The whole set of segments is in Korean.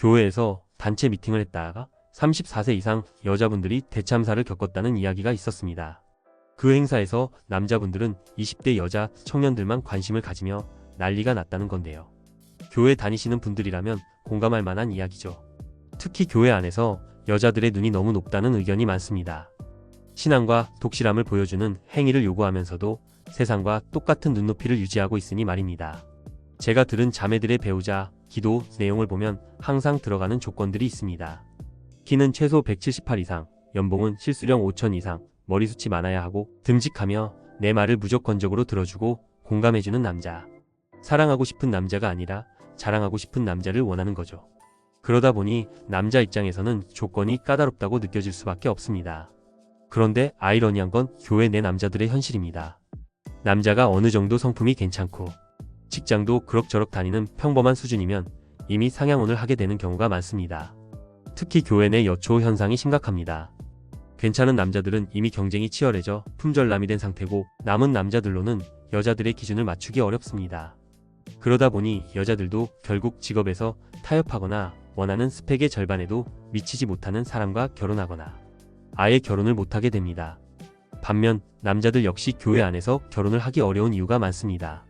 교회에서 단체 미팅을 했다가 34세 이상 여자분들이 대참사를 겪었다는 이야기가 있었습니다. 그 행사에서 남자분들은 20대 여자 청년들만 관심을 가지며 난리가 났다는 건데요. 교회 다니시는 분들이라면 공감할 만한 이야기죠. 특히 교회 안에서 여자들의 눈이 너무 높다는 의견이 많습니다. 신앙과 독실함을 보여주는 행위를 요구하면서도 세상과 똑같은 눈높이를 유지하고 있으니 말입니다. 제가 들은 자매들의 배우자, 기도 내용을 보면 항상 들어가는 조건들이 있습니다. 키는 최소 178 이상, 연봉은 실수령 5천 이상, 머리숱이 많아야 하고 듬직하며 내 말을 무조건적으로 들어주고 공감해주는 남자. 사랑하고 싶은 남자가 아니라 자랑하고 싶은 남자를 원하는 거죠. 그러다 보니 남자 입장에서는 조건이 까다롭다고 느껴질 수밖에 없습니다. 그런데 아이러니한 건 교회 내 남자들의 현실입니다. 남자가 어느 정도 성품이 괜찮고 직장도 그럭저럭 다니는 평범한 수준이면 이미 상향혼을 하게 되는 경우가 많습니다. 특히 교회 내 여초 현상이 심각합니다. 괜찮은 남자들은 이미 경쟁이 치열해져 품절남이 된 상태고 남은 남자들로는 여자들의 기준을 맞추기 어렵습니다. 그러다 보니 여자들도 결국 직업에서 타협하거나 원하는 스펙의 절반에도 미치지 못하는 사람과 결혼하거나 아예 결혼을 못하게 됩니다. 반면 남자들 역시 교회 안에서 결혼을 하기 어려운 이유가 많습니다.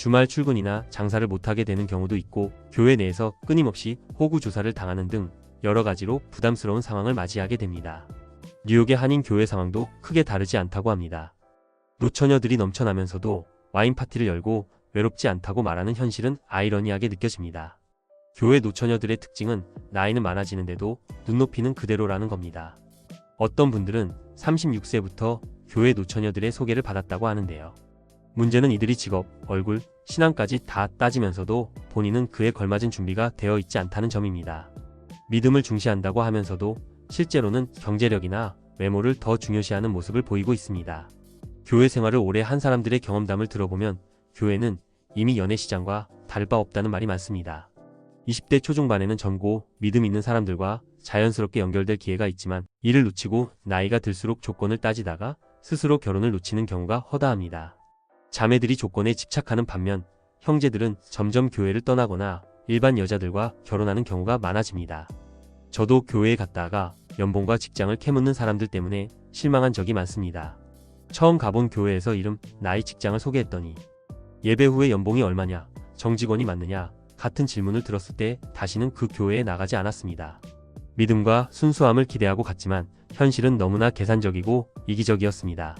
주말 출근이나 장사를 못하게 되는 경우도 있고 교회 내에서 끊임없이 호구 조사를 당하는 등 여러 가지로 부담스러운 상황을 맞이하게 됩니다. 뉴욕의 한인 교회 상황도 크게 다르지 않다고 합니다. 노처녀들이 넘쳐나면서도 와인 파티를 열고 외롭지 않다고 말하는 현실은 아이러니하게 느껴집니다. 교회 노처녀들의 특징은 나이는 많아지는데도 눈높이는 그대로라는 겁니다. 어떤 분들은 36세부터 교회 노처녀들의 소개를 받았다고 하는데요. 문제는 이들이 직업, 얼굴, 신앙까지 다 따지면서도 본인은 그에 걸맞은 준비가 되어 있지 않다는 점입니다. 믿음을 중시한다고 하면서도 실제로는 경제력이나 외모를 더 중요시하는 모습을 보이고 있습니다. 교회 생활을 오래 한 사람들의 경험담을 들어보면 교회는 이미 연애 시장과 다를 바 없다는 말이 많습니다. 20대 초중반에는 젊고 믿음 있는 사람들과 자연스럽게 연결될 기회가 있지만 이를 놓치고 나이가 들수록 조건을 따지다가 스스로 결혼을 놓치는 경우가 허다합니다. 자매들이 조건에 집착하는 반면 형제들은 점점 교회를 떠나거나 일반 여자들과 결혼하는 경우가 많아집니다. 저도 교회에 갔다가 연봉과 직장을 캐묻는 사람들 때문에 실망한 적이 많습니다. 처음 가본 교회에서 이름, 나이, 직장을 소개했더니 예배 후에 연봉이 얼마냐, 정직원이 맞느냐 같은 질문을 들었을 때 다시는 그 교회에 나가지 않았습니다. 믿음과 순수함을 기대하고 갔지만 현실은 너무나 계산적이고 이기적이었습니다.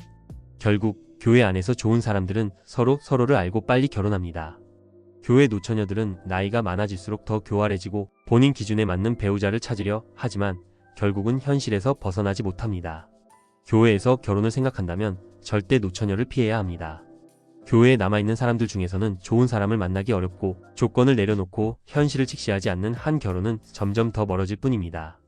결국 교회 안에서 좋은 사람들은 서로 서로를 알고 빨리 결혼합니다. 교회 노처녀들은 나이가 많아질수록 더 교활해지고 본인 기준에 맞는 배우자를 찾으려 하지만 결국은 현실에서 벗어나지 못합니다. 교회에서 결혼을 생각한다면 절대 노처녀를 피해야 합니다. 교회에 남아있는 사람들 중에서는 좋은 사람을 만나기 어렵고 조건을 내려놓고 현실을 직시하지 않는 한 결혼은 점점 더 멀어질 뿐입니다.